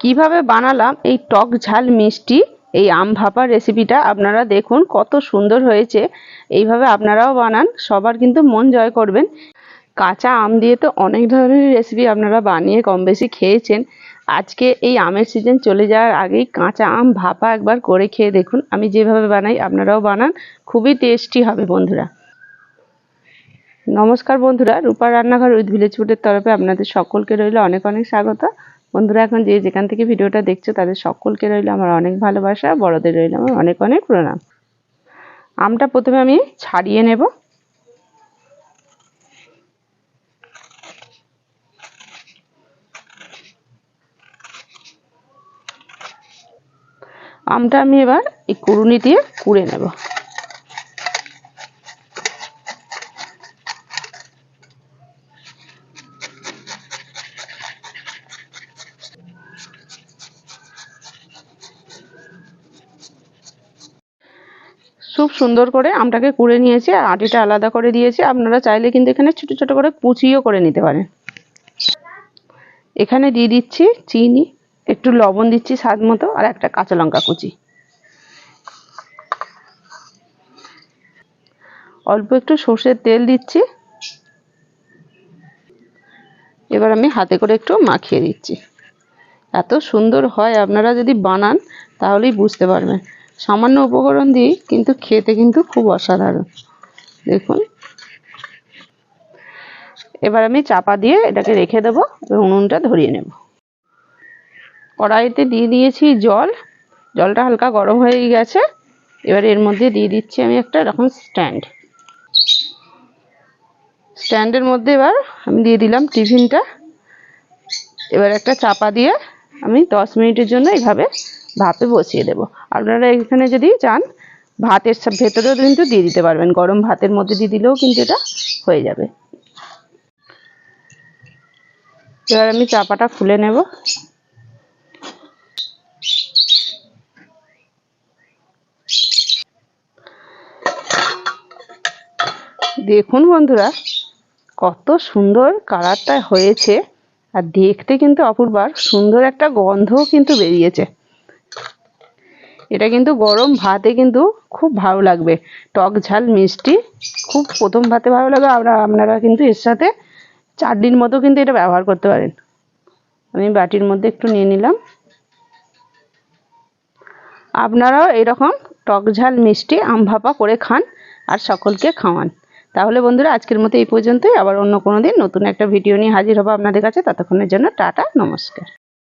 কীভাবে বানালাম এই টক ঝাল মিষ্টি, এই আম ভাপার রেসিপিটা আপনারা দেখুন কত সুন্দর হয়েছে। এইভাবে আপনারাও বানান, সবার কিন্তু মন জয় করবেন। কাঁচা আম দিয়ে তো অনেক ধরনের রেসিপি আপনারা বানিয়ে কম বেশি খেয়েছেন। আজকে এই আমের সিজন চলে যাওয়ার আগেই কাঁচা আম ভাপা একবার করে খেয়ে দেখুন। আমি যেভাবে বানাই, আপনারাও বানান। খুবই টেস্টি হবে বন্ধুরা। নমস্কার বন্ধুরা রূপার রান্নাঘর উইথ ভিলেজ ফুডের তরফে আপনাদের সকলকে রইল অনেক অনেক স্বাগত। বন্ধুরা, এখন যে যেখান থেকে ভিডিওটা দেখছ, তাদের সকলকে রইল আমার অনেক ভালোবাসা, বড়দের রইল আমার অনেক অনেক প্রণাম। আমটা প্রথমে আমি ছাড়িয়ে নেব। আমটা আমি এবার এই কুড়ুনি দিয়ে কুড়ে নেব। খুব সুন্দর করে আমটাকে কুড়ে নিয়েছি, আর আটিটা আলাদা করে দিয়েছি। আপনারা চাইলে কিন্তু এখানে ছোট ছোট করে কুচিও করে নিতে পারেন। এখানে দিয়ে দিচ্ছি চিনি, একটু লবণ দিচ্ছি স্বাদ মতো, আর একটা কাঁচা লঙ্কা কুচি। অল্প একটু সর্ষের তেল দিচ্ছি। এবার আমি হাতে করে একটু মাখিয়ে দিচ্ছি। এত সুন্দর হয়, আপনারা যদি বানান, তাহলেই বুঝতে পারবেন। সামান্য উপকরণ দিই কিন্তু খেতে কিন্তু খুব অসাধারণ। দেখুন। এবার আমি চাপা দিয়ে এটাকে রেখে দেবো এবং উনুনটা ধরিয়ে নেব। কড়াইতে দিয়ে দিয়েছি জল। জলটা হালকা গরম হয়ে গেছে। এবার এর মধ্যে দিয়ে দিচ্ছি আমি একটা এরকম স্ট্যান্ড। স্ট্যান্ডের মধ্যে এবার আমি দিয়ে দিলাম টিফিনটা। এবার একটা চাপা দিয়ে আমি দশ মিনিটের জন্য এইভাবে ভাপে বসিয়ে দেব। আপনারা এখানে যদি চান, ভাতের ভেতরেও কিন্তু দিয়ে দিতে পারবেন। গরম ভাতের মধ্যে দিয়ে দিলেও কিন্তু এটা হয়ে যাবে। এবার আমি চাপাটা খুলে নেব। দেখুন বন্ধুরা, কত সুন্দর কালারটা হয়েছে। আর দেখতে কিন্তু অপূর্বার সুন্দর একটা গন্ধও কিন্তু বেরিয়েছে। এটা কিন্তু গরম ভাতে কিন্তু খুব ভালো লাগবে। টক ঝাল, মিষ্টি, খুব প্রথম ভাতে ভালো লাগবে আমরা, আপনারা কিন্তু এর সাথে চাটনির মতো কিন্তু এটা ব্যবহার করতে পারেন। আমি বাটির মধ্যে একটু নিয়ে নিলাম। আপনারাও এরকম টক ঝাল, মিষ্টি, আম ভাপা করে খান আর সকলকে খাওয়ান। তাহলে বন্ধুরা, আজকের মতো এই পর্যন্তই। আবার অন্য কোনো দিন নতুন একটা ভিডিও নিয়ে হাজির হব আপনাদের কাছে। ততক্ষণের জন্য টাটা, নমস্কার।